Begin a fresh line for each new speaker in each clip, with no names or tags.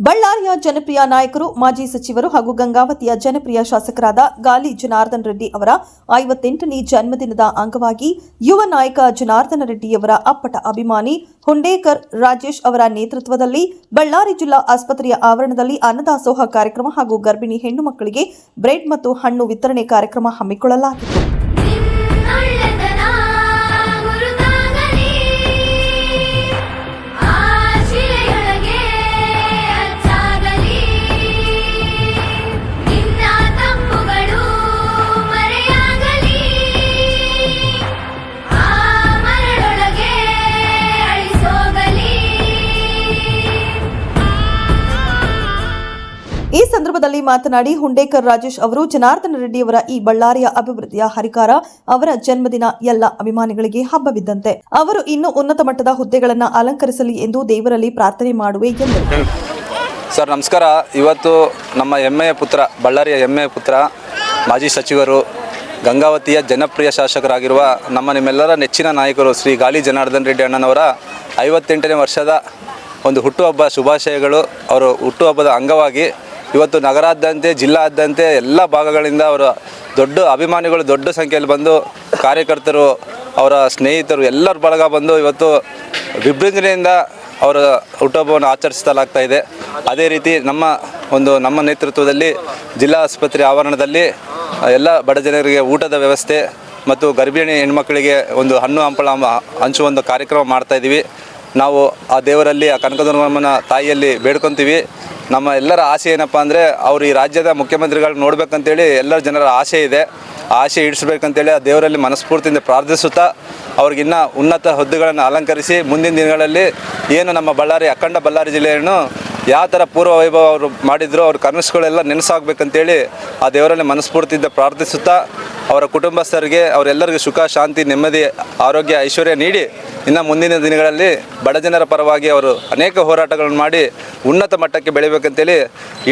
ಬಳ್ಳಾರಿಯ ಜನಪ್ರಿಯ ನಾಯಕರು, ಮಾಜಿ ಸಚಿವರು ಹಾಗೂ ಗಂಗಾವತಿಯ ಜನಪ್ರಿಯ ಶಾಸಕರಾದ ಗಾಲಿ ಜನಾರ್ದನ್ ರೆಡ್ಡಿ ಅವರ ಐವತ್ತೆಂಟನೇ ಜನ್ಮದಿನದ ಅಂಗವಾಗಿ ಯುವ ನಾಯಕ ಜನಾರ್ದನ ರೆಡ್ಡಿಯವರ ಅಪ್ಪಟ ಅಭಿಮಾನಿ ಹುಂಡೇಕರ್ ರಾಜೇಶ್ ಅವರ ನೇತೃತ್ವದಲ್ಲಿ ಬಳ್ಳಾರಿ ಜಿಲ್ಲಾ ಆಸ್ಪತ್ರೆಯ ಆವರಣದಲ್ಲಿ ಅನ್ನದಾಸೋಹ ಕಾರ್ಯಕ್ರಮ ಹಾಗೂ ಗರ್ಭಿಣಿ ಹೆಣ್ಣು ಮಕ್ಕಳಿಗೆ ಬ್ರೆಡ್ ಮತ್ತು ಹಣ್ಣು ವಿತರಣೆ ಕಾರ್ಯಕ್ರಮ ಹಮ್ಮಿಕೊಳ್ಳಲಾಗಿತ್ತು. ಸಂದರ್ಭದಲ್ಲಿ ಮಾತನಾಡಿ, ಹುಂಡೇಕರ್ ರಾಜೇಶ್ ಅವರು ಜನಾರ್ದನ ರೆಡ್ಡಿಯವರ ಈ ಬಳ್ಳಾರಿಯ ಅಭಿವೃದ್ಧಿಯ ಹರಿಕಾರ ಅವರ ಜನ್ಮದಿನ ಎಲ್ಲ ಅಭಿಮಾನಿಗಳಿಗೆ ಹಬ್ಬವಿದ್ದಂತೆ. ಅವರು ಇನ್ನೂ ಉನ್ನತ ಮಟ್ಟದ ಹುದ್ದೆಗಳನ್ನು ಅಲಂಕರಿಸಲಿ ಎಂದು ದೇವರಲ್ಲಿ ಪ್ರಾರ್ಥನೆ ಮಾಡುವೆ ಎಂದರು.
ಸರ್, ನಮಸ್ಕಾರ. ಇವತ್ತು ನಮ್ಮ ಹೆಮ್ಮೆಯ ಪುತ್ರ, ಬಳ್ಳಾರಿಯ ಹೆಮ್ಮೆಯ ಪುತ್ರ, ಮಾಜಿ ಸಚಿವರು, ಗಂಗಾವತಿಯ ಜನಪ್ರಿಯ ಶಾಸಕರಾಗಿರುವ ನಮ್ಮ ನಿಮ್ಮೆಲ್ಲರ ನೆಚ್ಚಿನ ನಾಯಕರು ಶ್ರೀ ಗಾಲಿ ಜನಾರ್ದನ್ ರೆಡ್ಡಿ ಅಣ್ಣನವರ ಐವತ್ತೆಂಟನೇ ವರ್ಷದ ಒಂದು ಹುಟ್ಟುಹಬ್ಬ ಶುಭಾಶಯಗಳು. ಅವರು ಹುಟ್ಟುಹಬ್ಬದ ಅಂಗವಾಗಿ ಇವತ್ತು ನಗರಾದ್ಯಂತೆ, ಜಿಲ್ಲಾದ್ಯಂತೆ ಎಲ್ಲ ಭಾಗಗಳಿಂದ ಅವರ ದೊಡ್ಡ ಅಭಿಮಾನಿಗಳು ದೊಡ್ಡ ಸಂಖ್ಯೆಯಲ್ಲಿ ಬಂದು ಕಾರ್ಯಕರ್ತರು, ಅವರ ಸ್ನೇಹಿತರು ಎಲ್ಲರ ಬಳಗ ಬಂದು ಇವತ್ತು ವಿಭಿನ್ನೆಯಿಂದ ಅವರ ಹುಟ್ಟುಹಬ್ಬವನ್ನು ಆಚರಿಸಲಾಗ್ತಾ ಇದೆ. ಅದೇ ರೀತಿ ನಮ್ಮ ಒಂದು ನಮ್ಮ ನೇತೃತ್ವದಲ್ಲಿ ಜಿಲ್ಲಾ ಆಸ್ಪತ್ರೆ ಆವರಣದಲ್ಲಿ ಎಲ್ಲ ಬಡ ಜನರಿಗೆ ಊಟದ ವ್ಯವಸ್ಥೆ ಮತ್ತು ಗರ್ಭಿಣಿ ಹೆಣ್ಮಕ್ಳಿಗೆ ಒಂದು ಹಣ್ಣು ಹಂಪಳ ಹಂಚುವ ಒಂದು ಕಾರ್ಯಕ್ರಮ ಮಾಡ್ತಾ ಇದ್ದೀವಿ. ನಾವು ಆ ದೇವರಲ್ಲಿ, ಆ ಕನಕದುರ್ಗಮ್ಮನ ತಾಯಿಯಲ್ಲಿ ಬೇಡ್ಕೊತೀವಿ. ನಮ್ಮ ಎಲ್ಲರ ಆಸೆ ಏನಪ್ಪ ಅಂದರೆ, ಅವರು ಈ ರಾಜ್ಯದ ಮುಖ್ಯಮಂತ್ರಿಗಳನ್ನ ನೋಡ್ಬೇಕಂತೇಳಿ ಎಲ್ಲರ ಜನರ ಆಸೆ ಇದೆ. ಆಸೆ ಈಡಿಸ್ಬೇಕಂತೇಳಿ ಆ ದೇವರಲ್ಲಿ ಮನಸ್ಫೂರ್ತಿಯಿಂದ ಪ್ರಾರ್ಥಿಸುತ್ತಾ ಅವ್ರಿಗಿನ್ನ ಉನ್ನತ ಹುದ್ದೆಗಳನ್ನು ಅಲಂಕರಿಸಿ ಮುಂದಿನ ದಿನಗಳಲ್ಲಿ ಏನು ನಮ್ಮ ಬಳ್ಳಾರಿ ಅಖಂಡ ಬಳ್ಳಾರಿ ಜಿಲ್ಲೆಯನ್ನು ಯಾವ ಥರ ಪೂರ್ವ ವೈಭವ ಅವರು ಮಾಡಿದ್ರು ಅವ್ರ ಕನಸುಗಳೆಲ್ಲ ನೆನೆಸಾಗಬೇಕಂತೇಳಿ ಆ ದೇವರಲ್ಲಿ ಮನಸ್ಫೂರ್ತಿಯಿಂದ ಪ್ರಾರ್ಥಿಸುತ್ತಾ ಅವರ ಕುಟುಂಬಸ್ಥರಿಗೆ, ಅವರೆಲ್ಲರಿಗೂ ಸುಖ, ಶಾಂತಿ, ನೆಮ್ಮದಿ, ಆರೋಗ್ಯ, ಐಶ್ವರ್ಯ ನೀಡಿ ಇನ್ನು ಮುಂದಿನ ದಿನಗಳಲ್ಲಿ ಬಡ ಜನರ ಪರವಾಗಿ ಅವರು ಅನೇಕ ಹೋರಾಟಗಳನ್ನು ಮಾಡಿ ಉನ್ನತ ಮಟ್ಟಕ್ಕೆ ಬೆಳಿಬೇಕಂತೇಳಿ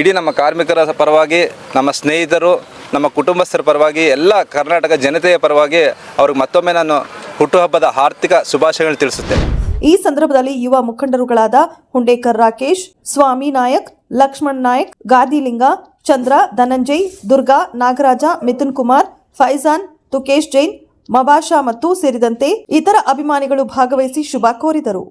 ಇಡೀ ನಮ್ಮ ಕಾರ್ಮಿಕರ ಪರವಾಗಿ, ನಮ್ಮ ಸ್ನೇಹಿತರು, ನಮ್ಮ ಕುಟುಂಬಸ್ಥರ ಪರವಾಗಿ, ಎಲ್ಲ ಕರ್ನಾಟಕ ಜನತೆಯ ಪರವಾಗಿ ಅವ್ರಿಗೆ ಮತ್ತೊಮ್ಮೆ ನಾನು ಹುಟ್ಟುಹಬ್ಬದ ಆರ್ಥಿಕ ಶುಭಾಶಯಗಳನ್ನು ತಿಳಿಸುತ್ತೇನೆ.
ಈ ಸಂದರ್ಭದಲ್ಲಿ ಯುವ ಮುಖಂಡರುಗಳಾದ ಹುಂಡೇಕರ್ ರಾಕೇಶ್, ಸ್ವಾಮಿ ನಾಯಕ್, ಲಕ್ಷ್ಮಣ್ ನಾಯಕ್ ಗಾದಿಲಿಂಗ ಚಂದ್ರ, ಧನಂಜಯ್, ದುರ್ಗಾ, ನಾಗರಾಜ, ಮಿಥುನ್ ಕುಮಾರ್, ಫೈಜಾನ್, ತುಕೇಶ್ ಜೈನ್ ಮಬಾಷಾ ಮತ್ತು ಸೇರಿದಂತೆ ಇತರ ಅಭಿಮಾನಿಗಳು ಭಾಗವಹಿಸಿ ಶುಭ ಕೋರಿದರು.